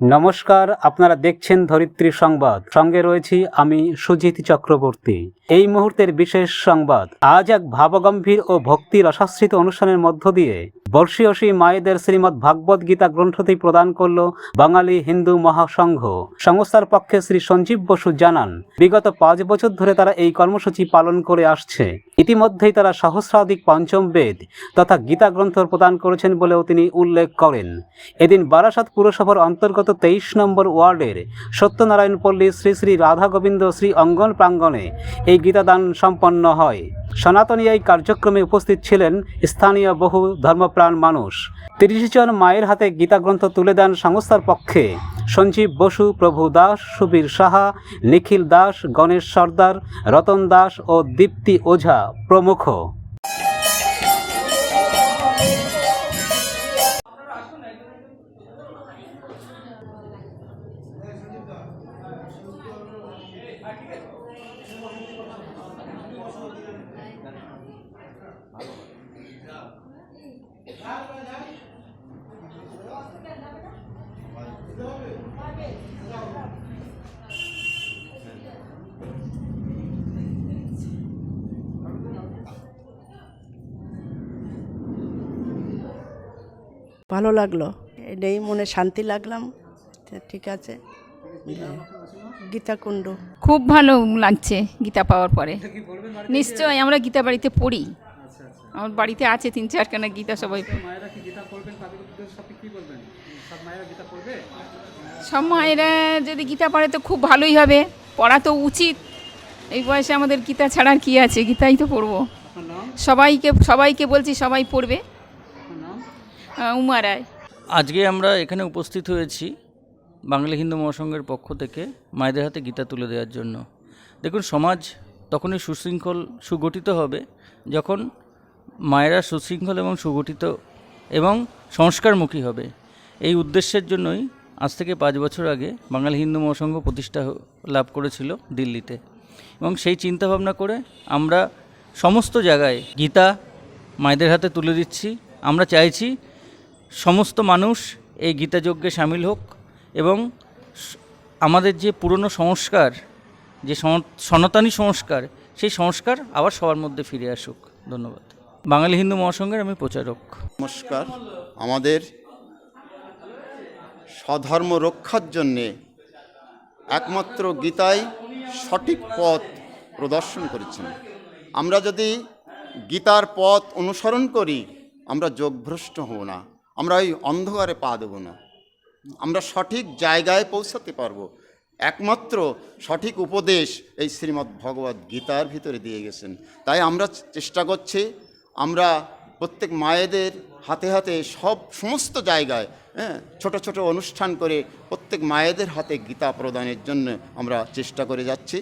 নমস্কার আপনারা দেখছেন ধরিত্রী সংবাদ। সঙ্গে রয়েছি আমি সুজিত চক্রবর্তী। এই মুহূর্তের বিশেষ সংবাদ। আজ এক ভাবগম্ভীর ও ভক্তি রসাশ্রিত অনুষ্ঠানের মধ্য দিয়ে বর্ষীয়সী মায়েদের শ্রীমদ্ ভাগবত গীতা গ্রন্থটি প্রদান করল বাঙালি হিন্দু মহাসংঘ। সংস্থার পক্ষে শ্রী সঞ্জীব বসু জানান, বিগত পাঁচ বছর ধরে তারা এই কর্মসূচি পালন করে আসছে। ইতিমধ্যেই তারা সহস্রাধিক পঞ্চম বেদ তথা গীতা গ্রন্থ প্রদান করেছেন বলেও তিনি উল্লেখ করেন। এদিন বারাসাত পুরসভার অন্তর্গত তেইশ নম্বর ওয়ার্ডের সত্যনারায়ণ পল্লী শ্রী শ্রী রাধা গোবিন্দ শ্রী অঙ্গন প্রাঙ্গণে এই গীতাদান সম্পন্ন হয়। সনাতনী এই কার্যক্রমে উপস্থিত ছিলেন স্থানীয় বহু ধর্মপ্রাণ মানুষ। তিরিশ জন মায়ের হাতে গীতা গ্রন্থ তুলে দেন সংস্থার পক্ষে। সঞ্জীব বসু, প্রভু দাস, সুবীর সাহা, নিখিল দাস, গণেশ সর্দার, রতন দাস ও দীপ্তি ওঝা প্রমুখ। ভালো লাগল। এটাই মনে শান্তি লাগলাম। তা ঠিক আছে। গীতাকুণ্ড খুব ভালো লাগছে গীতা পাওয়ার পরে। নিশ্চয়ই আমরা গীতা বাড়িতে পড়ি। আমার বাড়িতে আছে তিন চারখানা গীতা সবাই সব মায়েরা যদি গীতা পড়ে তো খুব ভালোই হবে। পড়া তো উচিত। এই বয়সে আমাদের গীতা ছাড়ার কি আছে? গীতাই তো পড়ব। সবাইকে সবাইকে বলছি সবাই পড়বে। আহ, উমা রায় আজকে আমরা এখানে উপস্থিত হয়েছি বাঙালি হিন্দু মহাসংঘের পক্ষ থেকে মায়েদের হাতে গীতা তুলে দেওয়ার জন্য। দেখুন সমাজ তখনই সুশৃঙ্খল সুগঠিত হবে যখন মায়েরা সুশৃঙ্খল এবং সুগঠিত এবং সংস্কারমুখী হবে। এই উদ্দেশ্যের জন্যই আজ থেকে পাঁচ বছর আগে বাঙালি হিন্দু মহাসংঘ প্রতিষ্ঠা লাভ করেছিল দিল্লিতে। এবং সেই চিন্তাভাবনা করে আমরা সমস্ত জায়গায় গীতা মায়েদের হাতে তুলে দিচ্ছি। আমরা চাইছি সমস্ত মানুষ এই গীতাযজ্ঞে সামিল হোক এবং আমাদের যে পুরনো সংস্কার, যে সনাতনী সংস্কার, সেই সংস্কার আবার সবার মধ্যে ফিরে আসুক। ধন্যবাদ। বাঙালি হিন্দু মহাসংঘের আমি প্রচারক। নমস্কার। আমাদের স্বধর্ম রক্ষার জন্যে একমাত্র গীতাই সঠিক পথ প্রদর্শন করেছেন। আমরা যদি গীতার পথ অনুসরণ করি, আমরা যোগভ্রষ্ট হব না। আমরা ওই অন্ধকারে পা দেব না। আমরা সঠিক জায়গায় পৌঁছাতে পারব। একমাত্র সঠিক উপদেশ এই শ্রীমদ্ ভগবত গীতার ভিতরে দিয়ে গেছেন। তাই আমরা চেষ্টা করছি, আমরা প্রত্যেক মায়েদের হাতে হাতে সব সমস্ত জায়গায় হ্যাঁ ছোটো ছোটো অনুষ্ঠান করে প্রত্যেক মায়েদের হাতে গীতা প্রদানের জন্য আমরা চেষ্টা করে যাচ্ছি।